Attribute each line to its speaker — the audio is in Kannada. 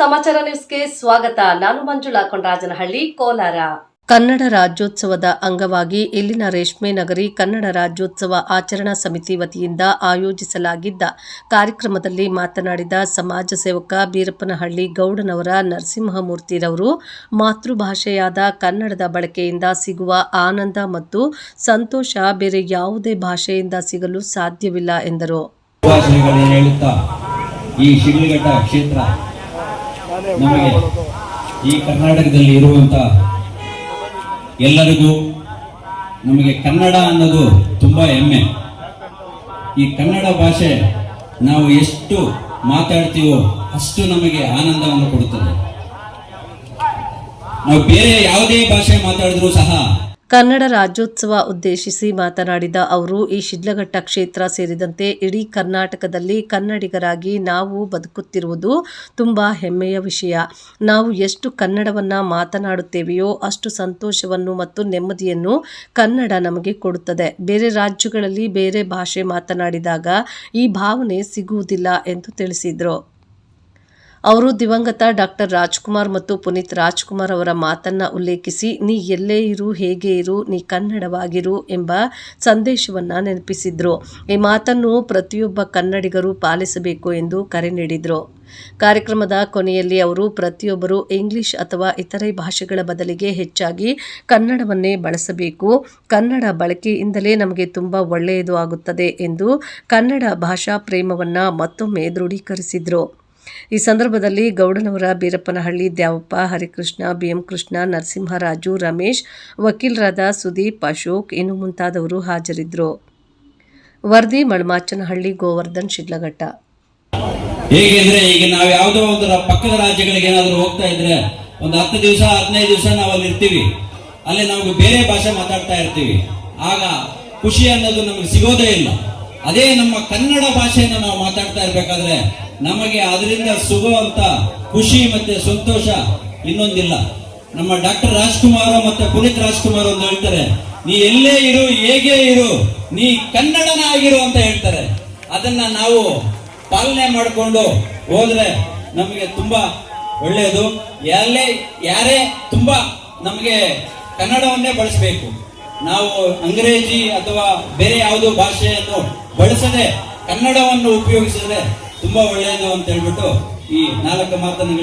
Speaker 1: ಸಮಾಚಾರ ನ್ಯೂಸ್ಗೆ ಸ್ವಾಗತ. ನಾನು ಮಂಜುಳಾ ಕೊಂಡರಾಜನಹಳ್ಳಿ ಕೋಲಾರ. ಕನ್ನಡ ರಾಜ್ಯೋತ್ಸವದ ಅಂಗವಾಗಿ ಇಲ್ಲಿನ ರೇಷ್ಮೆ ನಗರಿ ಕನ್ನಡ ರಾಜ್ಯೋತ್ಸವ ಆಚರಣಾ ಸಮಿತಿ ವತಿಯಿಂದ ಆಯೋಜಿಸಲಾಗಿದ್ದ ಕಾರ್ಯಕ್ರಮದಲ್ಲಿ ಮಾತನಾಡಿದ ಸಮಾಜ ಸೇವಕ ಬೀರಪ್ಪನಹಳ್ಳಿ ಗೌಡನವರ ನರಸಿಂಹಮೂರ್ತಿರವರು ಮಾತೃಭಾಷೆಯಾದ ಕನ್ನಡದ ಬಳಕೆಯಿಂದ ಸಿಗುವ ಆನಂದ ಮತ್ತು ಸಂತೋಷ ಬೇರೆ ಯಾವುದೇ ಭಾಷೆಯಿಂದ ಸಿಗಲು ಸಾಧ್ಯವಿಲ್ಲ ಎಂದರು.
Speaker 2: ಈ ಶಿಡ್ಲಘಟ್ಟ ಕ್ಷೇತ್ರ ನಮಗೆ ಈ ಕರ್ನಾಟಕದಲ್ಲಿ ಇರುವಂತ ಎಲ್ಲರಿಗೂ ನಮಗೆ ಕನ್ನಡ ಅನ್ನೋದು ತುಂಬಾ ಹೆಮ್ಮೆ. ಈ ಕನ್ನಡ ಭಾಷೆ ನಾವು ಎಷ್ಟು ಮಾತಾಡ್ತೀವೋ ಅಷ್ಟು ನಮಗೆ ಆನಂದವನ್ನು ಕೊಡುತ್ತದೆ. ನಾವು ಬೇರೆ ಯಾವುದೇ ಭಾಷೆ ಮಾತಾಡಿದ್ರು ಸಹ
Speaker 1: ಕನ್ನಡ ರಾಜ್ಯೋತ್ಸವ ಉದ್ದೇಶಿಸಿ ಮಾತನಾಡಿದ ಅವರು, ಈ ಶಿಡ್ಲಘಟ್ಟ ಕ್ಷೇತ್ರ ಸೇರಿದಂತೆ ಇಡೀ ಕರ್ನಾಟಕದಲ್ಲಿ ಕನ್ನಡಿಗರಾಗಿ ನಾವು ಬದುಕುತ್ತಿರುವುದು ತುಂಬ ಹೆಮ್ಮೆಯ ವಿಷಯ. ನಾವು ಎಷ್ಟು ಕನ್ನಡವನ್ನ ಮಾತನಾಡುತ್ತೇವೆಯೋ ಅಷ್ಟು ಸಂತೋಷವನ್ನು ಮತ್ತು ನೆಮ್ಮದಿಯನ್ನು ಕನ್ನಡ ನಮಗೆ ಕೊಡುತ್ತದೆ. ಬೇರೆ ರಾಜ್ಯಗಳಲ್ಲಿ ಬೇರೆ ಭಾಷೆ ಮಾತನಾಡಿದಾಗ ಈ ಭಾವನೆ ಸಿಗುವುದಿಲ್ಲ ಎಂದು ತಿಳಿಸಿದರು. ಅವರು ದಿವಂಗತ ಡಾಕ್ಟರ್ ರಾಜ್ಕುಮಾರ್ ಮತ್ತು ಪುನೀತ್ ರಾಜ್ಕುಮಾರ್ ಅವರ ಮಾತನ್ನ ಉಲ್ಲೇಖಿಸಿ, ನೀ ಎಲ್ಲೇ ಇರು, ಹೇಗೆ ಇರು, ನೀ ಕನ್ನಡವಾಗಿರು ಎಂಬ ಸಂದೇಶವನ್ನ ನೆನಪಿಸಿದ್ರು. ಈ ಮಾತನ್ನು ಪ್ರತಿಯೊಬ್ಬ ಕನ್ನಡಿಗರು ಪಾಲಿಸಬೇಕು ಎಂದು ಕರೆ ನೀಡಿದರು. ಕಾರ್ಯಕ್ರಮದ ಕೊನೆಯಲ್ಲಿ ಅವರು ಪ್ರತಿಯೊಬ್ಬರು ಇಂಗ್ಲಿಷ್ ಅಥವಾ ಇತರೆ ಭಾಷೆಗಳ ಬದಲಿಗೆ ಹೆಚ್ಚಾಗಿ ಕನ್ನಡವನ್ನೇ ಬಳಸಬೇಕು. ಕನ್ನಡ ಬಳಕೆಯಿಂದಲೇ ನಮಗೆ ತುಂಬ ಒಳ್ಳೆಯದು ಆಗುತ್ತದೆ ಎಂದು ಕನ್ನಡ ಭಾಷಾ ಪ್ರೇಮವನ್ನು ಮತ್ತೊಮ್ಮೆ ದೃಢೀಕರಿಸಿದರು. ಈ ಸಂದರ್ಭದಲ್ಲಿ ಗೌಡನವರ ಬೀರಪ್ಪನಹಳ್ಳಿ ದ್ಯಾವಪ್ಪ, ಹರಿಕೃಷ್ಣ, ಬಿಎಂ ಕೃಷ್ಣ, ನರಸಿಂಹರಾಜು, ರಮೇಶ್, ವಕೀಲರಾದ ಸುದೀಪ್, ಅಶೋಕ್ ಇನ್ನು ಮುಂತಾದವರು ಹಾಜರಿದ್ದರು. ವರದಿ, ಮಳಮಾಚನಹಳ್ಳಿ, ಗೋವರ್ಧನ್, ಶಿಡ್ಲಘಟ್ಟ.
Speaker 2: ಹೇಗೆಂದ್ರೆ, ಈಗ ನಾವು ಯಾವುದೋ ಒಂದು ಪಕ್ಕದ ರಾಜ್ಯಗಳಿಗೆ ಏನಾದರೂ ಹೋಗ್ತಾ ಇದ್ರೆ, ಒಂದು ಹತ್ತು ದಿವಸ, ಹದಿನೈದು ದಿವಸ ನಾವು ಅಲ್ಲಿ ಇರ್ತೀವಿ. ಅಲ್ಲಿ ನಾವು ಬೇರೆ ಭಾಷೆ ಮಾತಾಡ್ತಾ ಇರ್ತೀವಿ. ಆಗ ಖುಷಿ ಅನ್ನೋದು ನಮಗೆ ಸಿಗೋದೇ ಇಲ್ಲ. ಅದೇ ನಮ್ಮ ಕನ್ನಡ ಭಾಷೆಯನ್ನು ನಾವು ಮಾತಾಡ್ತಾ ಇರ್ಬೇಕಾದ್ರೆ ನಮಗೆ ಅದರಿಂದ ಸಿಗುವಂತ ಖುಷಿ ಮತ್ತೆ ಸಂತೋಷ ಇನ್ನೊಂದಿಲ್ಲ. ನಮ್ಮ ಡಾಕ್ಟರ್ ರಾಜ್ಕುಮಾರ್ ಮತ್ತೆ ಪುನೀತ್ ರಾಜ್ಕುಮಾರ್ ಅಂತ ಹೇಳ್ತಾರೆ, ನೀ ಎಲ್ಲೇ ಇರು, ಹೇಗೆ ಇರು, ನೀ ಕನ್ನಡನ ಆಗಿರು ಅಂತ ಹೇಳ್ತಾರೆ. ಅದನ್ನ ನಾವು ಪಾಲನೆ ಮಾಡಿಕೊಂಡು ಹೋದ್ರೆ ನಮಗೆ ತುಂಬಾ ಒಳ್ಳೆಯದು. ಎಲ್ಲೇ ಯಾರೇ ತುಂಬಾ ನಮಗೆ ಕನ್ನಡವನ್ನೇ ಬಳಸಬೇಕು. ನಾವು ಅಂಗ್ರೇಜಿ ಅಥವಾ ಬೇರೆ ಯಾವುದೋ ಭಾಷೆಯನ್ನು ಬಳಸದೆ ಕನ್ನಡವನ್ನು ಉಪಯೋಗಿಸಿದ್ರೆ ತುಂಬಾ ಒಳ್ಳೆಯದು ಅಂತ ಹೇಳ್ಬಿಟ್ಟು ಈ ನಾಲ್ಕು ಮಾತನ್ನು